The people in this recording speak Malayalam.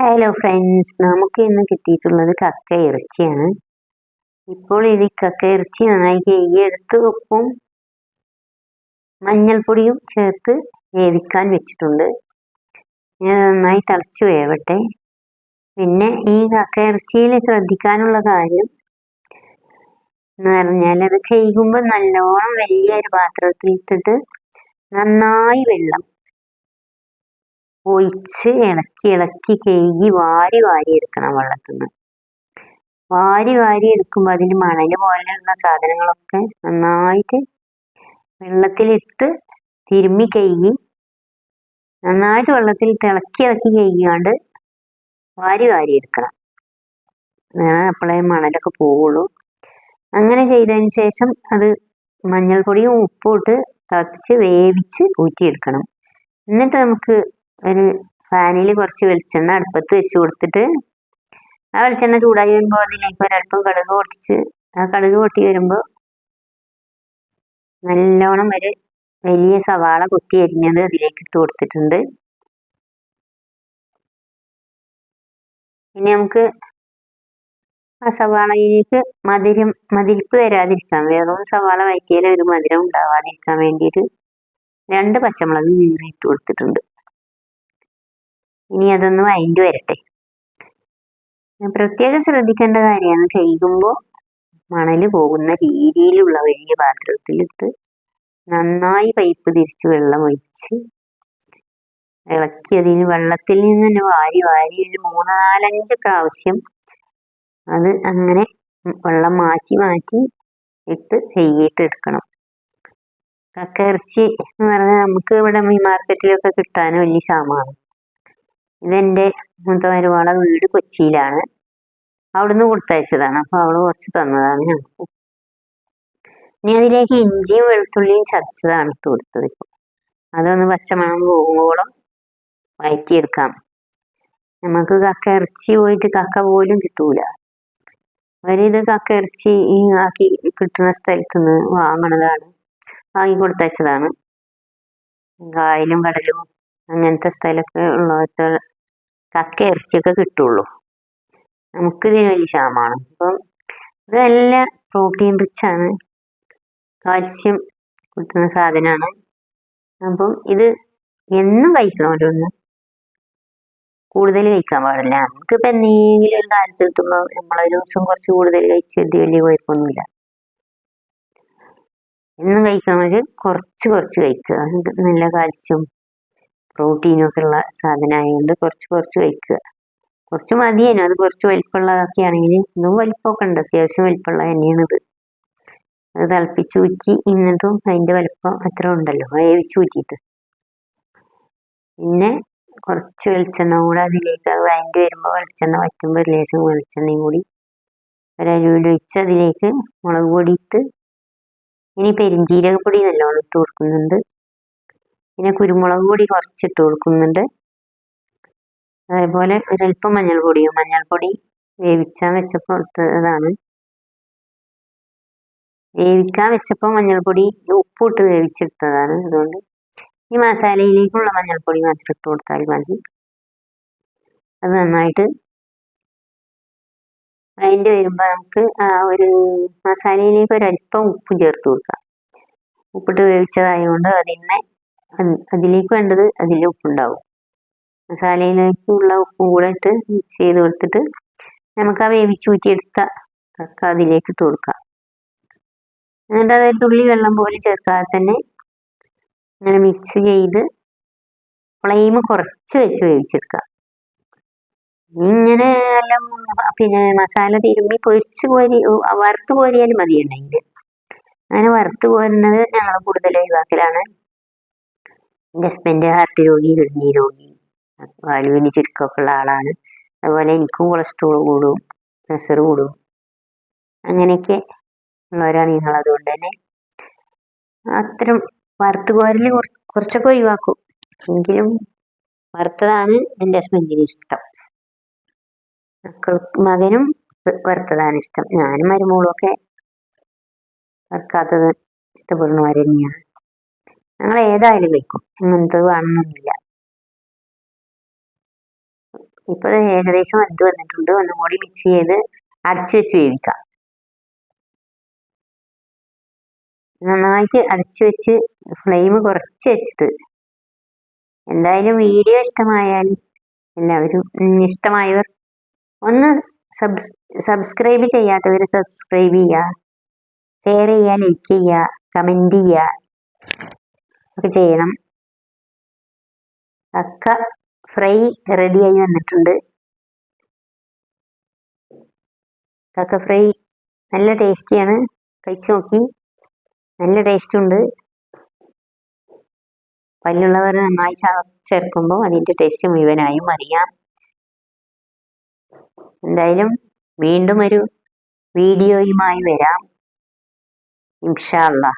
ഹലോ ഫ്രണ്ട്സ് നമുക്ക് ഇന്ന് കിട്ടിയിട്ടുള്ളത് കക്ക ഇറച്ചിയാണ്. ഇപ്പോൾ ഇത് കക്ക ഇറച്ചി നന്നായി കഴുകിയെടുത്ത് ഉപ്പും മഞ്ഞൾപ്പൊടിയും ചേർത്ത് വേവിക്കാൻ വെച്ചിട്ടുണ്ട്. ഇനി നന്നായി തിളച്ച് വേവട്ടെ. പിന്നെ ഈ കക്ക ഇറച്ചിയിൽ ശ്രദ്ധിക്കാനുള്ള കാര്യം എന്ന് പറഞ്ഞാൽ അത് കഴുകുമ്പോൾ നല്ലോണം വലിയൊരു പാത്രത്തിൽ ഇട്ടിട്ട് നന്നായി വെള്ളം ഒഴിച്ച് ഇളക്കി ഇളക്കി കഴുകി വാരി വാരി എടുക്കണം വെള്ളത്തിൽ നിന്ന് വാരി വാരി എടുക്കുമ്പോൾ അതിന് മണൽ പോലെയുള്ള സാധനങ്ങളൊക്കെ നന്നായിട്ട് വെള്ളത്തിലിട്ട് തിരുമ്മി കഴുകി നന്നായിട്ട് വെള്ളത്തിൽ ഇളക്കി ഇളക്കി കഴുകിയാണ്ട് വാരി വാരി എടുക്കണം. അങ്ങനെ അപ്പോഴേ മണലൊക്കെ പോവുള്ളൂ. അങ്ങനെ ചെയ്തതിന് ശേഷം അത് മഞ്ഞൾപ്പൊടിയും ഉപ്പും ഇട്ട് തിളപ്പിച്ച് വേവിച്ച് ഊറ്റിയെടുക്കണം. എന്നിട്ട് നമുക്ക് ഒരു ഫാനിൽ കുറച്ച് വെളിച്ചെണ്ണ അടുപ്പത്ത് വെച്ച് കൊടുത്തിട്ട് ആ വെളിച്ചെണ്ണ ചൂടായി വരുമ്പോൾ അതിലേക്ക് ഒരൽപ്പം കടുക് പൊട്ടിച്ച് ആ കടുക് പൊട്ടി വരുമ്പോൾ നല്ലോണം ഒരു വലിയ സവാള കുത്തി അരിഞ്ഞത് അതിലേക്ക് ഇട്ട് കൊടുത്തിട്ടുണ്ട്. ഇനി നമുക്ക് ആ സവാളയിലേക്ക് മധുരം മതിരിപ്പ് വരാതിരിക്കാൻ വെറും സവാള വയറ്റിയാൽ ഒരു മധുരം ഉണ്ടാവാതിരിക്കാൻ വേണ്ടിയിട്ട് രണ്ട് പച്ചമുളക് കീറി ഇട്ട് കൊടുത്തിട്ടുണ്ട്. ഇനി അതൊന്ന് വൈൻഡ് വരട്ടെ. പ്രത്യേകം ശ്രദ്ധിക്കേണ്ട കാര്യമാണ് കഴുകുമ്പോൾ മണൽ പോകുന്ന രീതിയിലുള്ള വലിയ പാത്രത്തിലിട്ട് നന്നായി പൈപ്പ് തിരിച്ച് വെള്ളം ഒഴിച്ച് ഇളക്കി അതിന് വെള്ളത്തിൽ നിന്ന് തന്നെ വാരി വാരി ഒരു മൂന്ന് നാലഞ്ച് പ്രാവശ്യം അത് അങ്ങനെ വെള്ളം മാറ്റി മാറ്റി ഇട്ട് കഴുകിയിട്ട് എടുക്കണം. കക്ക എന്ന് പറഞ്ഞാൽ നമുക്ക് ഇവിടെ മീൻ മാർക്കറ്റിലൊക്കെ കിട്ടാൻ വലിയ ക്ഷാമമാണ്. ഇതെന്റെ മൂത്ത വീട് കൊച്ചിയിലാണ്. അവിടുന്ന് കൊടുത്തയച്ചതാണ്. അപ്പോൾ അവൾ കുറച്ച് തന്നതാണ് ഞങ്ങൾക്ക് ഇനി അതിലേക്ക് ഇഞ്ചിയും വെളുത്തുള്ളിയും ചതച്ചതാണ് ഇട്ട് കൊടുത്തത് ഇപ്പോൾ അതൊന്ന് പച്ചമണം പോകുമ്പോഴും വയറ്റിയെടുക്കാം. നമുക്ക് കക്ക ഇറച്ചി പോയിട്ട് കക്ക പോലും കിട്ടൂല. അവരിത് കക്ക ഇറച്ചി ആക്കി കിട്ടുന്ന സ്ഥലത്ത് നിന്ന് വാങ്ങണതാണ്. വാങ്ങി കൊടുത്തയച്ചതാണ്. കായലും കടലും അങ്ങനത്തെ സ്ഥലമൊക്കെ ഉള്ളവർക്ക് കക്ക ഇറച്ചിയൊക്കെ കിട്ടുള്ളൂ. നമുക്കിതിന് വലിയ ക്ഷാമമാണ്. അപ്പം ഇത് നല്ല പ്രോട്ടീൻ റിച്ചാണ് കാൽസ്യം കിട്ടുന്ന സാധനമാണ്. അപ്പം ഇത് എന്നും കഴിക്കണം ഓരോന്ന്. കൂടുതൽ കഴിക്കാൻ പാടില്ല. നമുക്കിപ്പോൾ എന്തെങ്കിലും ഒരു കാലത്ത് കിട്ടുമ്പോൾ നമ്മളൊരു ദിവസം കുറച്ച് കൂടുതൽ കഴിച്ചിട്ട് വലിയ കുഴപ്പമൊന്നുമില്ല. എന്നും കഴിക്കണമെങ്കിൽ കുറച്ച് കുറച്ച് കഴിക്കുക. നല്ല കാൽസ്യം പ്രോട്ടീനൊക്കെ ഉള്ള സാധനമായതുകൊണ്ട് കുറച്ച് കുറച്ച് കഴിക്കുക കുറച്ച് മതിയേനു. അത് കുറച്ച് വലിപ്പമുള്ളതൊക്കെ ആണെങ്കിൽ ഇതും വലിപ്പമൊക്കെ ഉണ്ട് അത്യാവശ്യം വലിപ്പമുള്ള തന്നെയാണിത്. അത് തിളപ്പിച്ചൂറ്റി എന്നിട്ടും അതിന്റെ വലിപ്പം അത്ര ഉണ്ടല്ലോ. വേവിച്ചൂറ്റിയിട്ട് പിന്നെ കുറച്ച് വെളിച്ചെണ്ണ കൂടെ അതിലേക്ക് അത് അതിന്റെ വരുമ്പോൾ വെളിച്ചെണ്ണ വറ്റുമ്പോൾ ഒരു ലേശം വെളിച്ചെണ്ണയും കൂടി ഒരരുവിലൊഴിച്ച് അതിലേക്ക് മുളക് പൊടി ഇട്ട് ഇനി പെരിഞ്ചീരകപ്പൊടി നല്ലോണം ഇട്ട് കൊടുക്കുന്നുണ്ട്. പിന്നെ കുരുമുളക് പൊടി കുറച്ചിട്ട് കൊടുക്കുന്നുണ്ട്. അതേപോലെ ഒരല്പം മഞ്ഞൾപ്പൊടിയും മഞ്ഞൾപ്പൊടി. വേവിച്ചാൻ വെച്ചപ്പോൾ ഇട്ടതാണ് വേവിക്കാൻ വെച്ചപ്പോൾ മഞ്ഞൾപ്പൊടി ഉപ്പിട്ട് വേവിച്ചെടുത്തതാണ്. അതുകൊണ്ട് ഈ മസാലയിലേക്കുള്ള മഞ്ഞൾപ്പൊടി മാത്രം ഇട്ട് കൊടുത്താൽ മതി. അത് നന്നായിട്ട് അതിന്റെ വരുമ്പോൾ നമുക്ക് ആ ഒരു മസാലയിലേക്ക് ഒരല്പം ഉപ്പും ചേർത്ത് കൊടുക്കാം. ഉപ്പിട്ട് വേവിച്ചതായതുകൊണ്ട് അതിനെ അതിലേക്ക് വേണ്ടത് അതിൽ ഉപ്പുണ്ടാവും. മസാലയിലേക്കുള്ള ഉപ്പും കൂടെ ഇട്ട് മിക്സ് ചെയ്ത് കൊടുത്തിട്ട് നമുക്ക് ആ വേവിച്ചൂറ്റിയെടുത്ത കക്ക അതിലേക്ക് ഇട്ട് കൊടുക്കാം. എന്നിട്ട് അതായത് തുള്ളി വെള്ളം പോലും ചേർക്കാതെ തന്നെ ഇങ്ങനെ മിക്സ് ചെയ്ത് ഫ്ലെയിം കുറച്ച് വെച്ച് വേവിച്ചെടുക്കുക ഇങ്ങനെ എല്ലാം പിന്നെ മസാല തിരുമ്പി പൊരിച്ച് കോരി വറുത്ത് കോരിയാലും മതി ഉണ്ടെങ്കിൽ അങ്ങനെ വറുത്ത് കോരുന്നത് ഞങ്ങൾ കൂടുതൽ ഒഴിവാക്കലാണ്. എന്റെ ഹാർട്ട് രോഗി കിഡ്നി രോഗി. വാലുവിന് ചുരുക്കമൊക്കെ ഉള്ള ആളാണ്. അതുപോലെ എനിക്കും കൊളസ്ട്രോൾ കൂടും പ്രഷർ കൂടും. അങ്ങനെയൊക്കെ ഉള്ളവരാണ് ഞങ്ങൾ. അതുകൊണ്ട് തന്നെ അത്തരം വറുത്ത് കോരൽ കുറച്ചൊക്കെ ഒഴിവാക്കും. എങ്കിലും വറുത്തതാണ് എന്റെ ഹസ്ബൻഡിന് ഇഷ്ടം. മക്കൾക്ക് മകനും വറുത്തതാണ് ഇഷ്ടം. ഞാനും മരുമോളും ഒക്കെ വറുക്കാത്തത് ഇഷ്ടപ്പെടുന്നവർ തന്നെയാണ്. ഞങ്ങൾ ഏതായാലും കഴിക്കും അങ്ങനത്തെ വേണമെന്നൊന്നുമില്ല ഇപ്പൊ ഏകദേശം വെന്ത് വന്നിട്ടുണ്ട്. ഒന്നും കൂടി മിക്സ് ചെയ്ത് അടച്ചു വെച്ച് വേവിക്കാം. നന്നായിട്ട് അടച്ചു വെച്ച് ഫ്ലെയിം കുറച്ച് വെച്ചിട്ട്. എന്തായാലും വീഡിയോ ഇഷ്ടമായാൽ എല്ലാവരും ഇഷ്ടമായവർ ഒന്ന് സബ്സ് സബ്സ്ക്രൈബ് ചെയ്യാത്തവർ സബ്സ്ക്രൈബ് ചെയ്യുക ഷെയർ ചെയ്യുക ലൈക്ക് ചെയ്യുക കമന്റ് ചെയ്യുക ഒക്കെ ചെയ്യണം. കക്ക ഫ്രൈ റെഡിയായി വന്നിട്ടുണ്ട്. കക്ക ഫ്രൈ നല്ല ടേസ്റ്റിയാണ് കഴിച്ചു നോക്കി. നല്ല ടേസ്റ്റ് ഉണ്ട്. പല്ലുള്ളവർ നന്നായി ചേർക്കുമ്പോൾ അതിന്റെ ടേസ്റ്റ് മുഴുവനായും അറിയാം. എന്തായാലും വീണ്ടും ഒരു വീഡിയോയുമായി വരാം. ഇൻഷാ അല്ലാ